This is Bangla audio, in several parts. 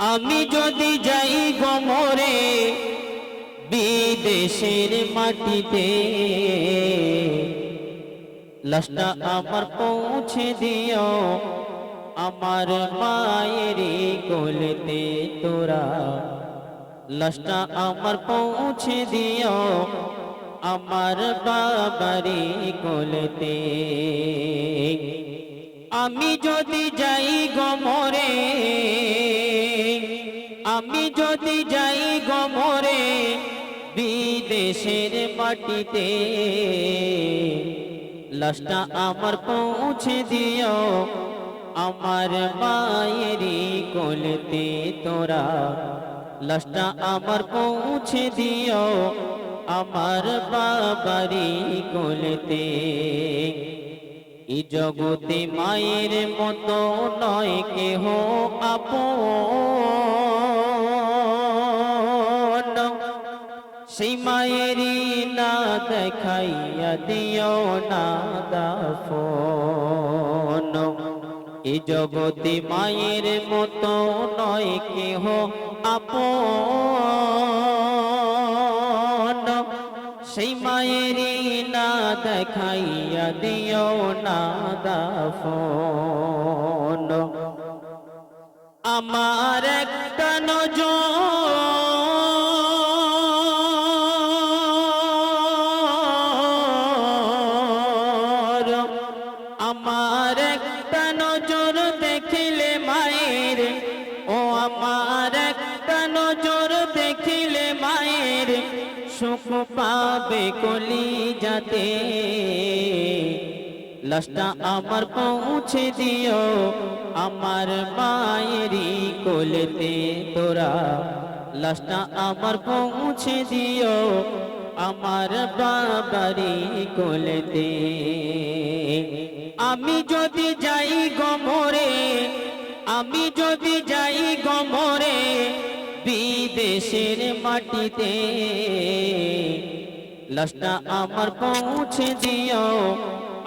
আমি যদি যাই গমরে বিদেশের মাটিতে, লাশটা আমার পৌঁছে দিও আমার মায়ের কোলেতে তোরা। লাশটা আমার পৌঁছে দিও আমার বাবারি কোলেতে। আমি যদি যাই গমরে আমি যদি যাই গমরে বিদেশের মাটিতে, লাশটা আমার পৌঁছে দিও আমার মায়েরই কোলেতে তোরা, লাশটা আমার পৌঁছে দিও আমার বাবারি কোলেতে। এই জগতে মায়ের মতো নয় কেহ আপন। সেই মায়েরই না দেখাইয়া দিও না দাফন। এই জগতে মায়ের মতো নয় কেহ আপন। সেই মায়েরই না দেখাইয়া দিও না দাফন। আমার একটা নজর আমার একটা নজর দেখিলে মায়ের। ও আমার একটা নজর দেখিলে মায়ের। সুখ পাবে কলি যাতে লাশটা আমার পৌঁছে দিও আমার মায়েরই কোলেতে তোরা। লাশটা আমার পৌঁছে দিও আমার বাবারি কোলেতে। আমি যদি যাই গমরে, আমি যদি যাই গমরে বিদেশের মাটিতে, লাশটা আমার পৌঁছে দিও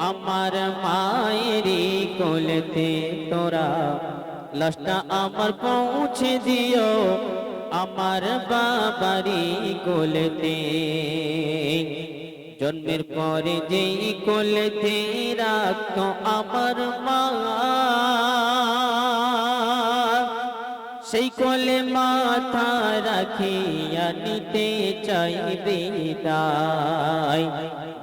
আমার মায়েরই কোলেতে তোরা। লাশটা আমার পৌঁছে দিও আমার বাবারি কোলেতে। জন্মের পরে যেই কোলেতে রাখতো আমার মা, সেই কোলে মাথা রাখিয়া নিতে চাইবে দায়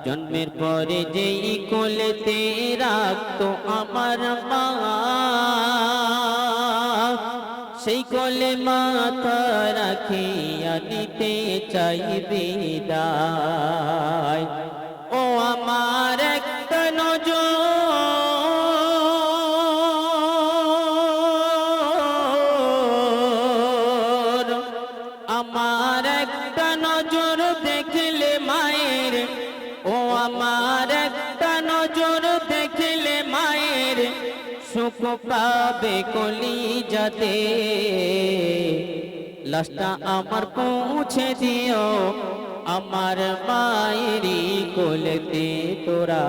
জন্মের পরে যেই কোলেতে রাখতো আমার মা সেই কোলে মাথা রাখিয়া নিতে চাইবে দায় ও আমার একটা নজর, আমার একটা নজর দেখলে মায়ের, ও আমার সুখ পাবে কলি যাতে লাশটা আমার পৌঁছে দিও, আমার মায়েরই কোলেতে তোরা।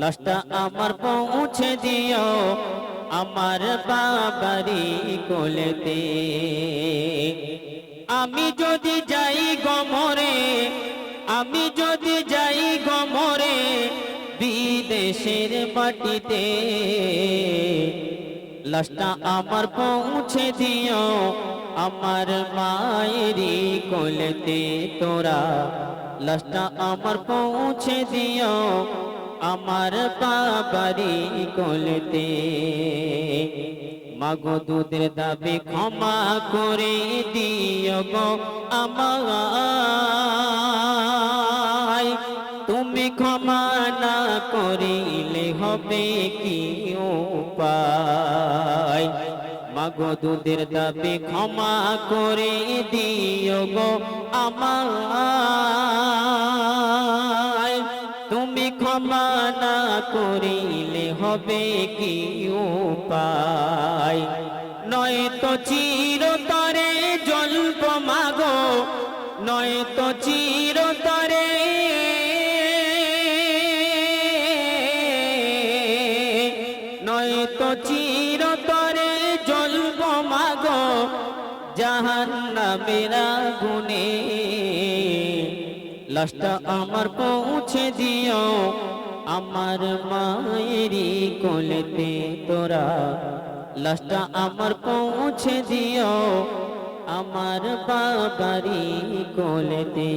লাশটা আমার পৌঁছে দিও, আমার বাবারি কোলেতে। আমি যদি যাই গমরে আমি যদি বিদেশের মাটিতে। লাশটা আমার পৌঁছে দিও, আমার মায়েরই কোলেতে তোরা। লাশটা আমার পৌঁছে দিও, আমার বাবারি কোলেতে। মাগো দুধের দাবি ক্ষমা করে দিও গো আমায়। করিলে হবে কি উপায়? মাগো দুধের দাবি ক্ষমা করে দিও গো আমায়। তুমি ক্ষমা না করিলে হবে কি উপায়? নয় তো চিরতরে জল্প মাগো নয় তো চিরতরে জাহান্নামের গুনে লাশটা আমার পৌঁছে দিও, আমার মায়েরই কোলেতে তোরা। লাশটা আমার পৌঁছে দিও, আমার বাবারি কোলেতে।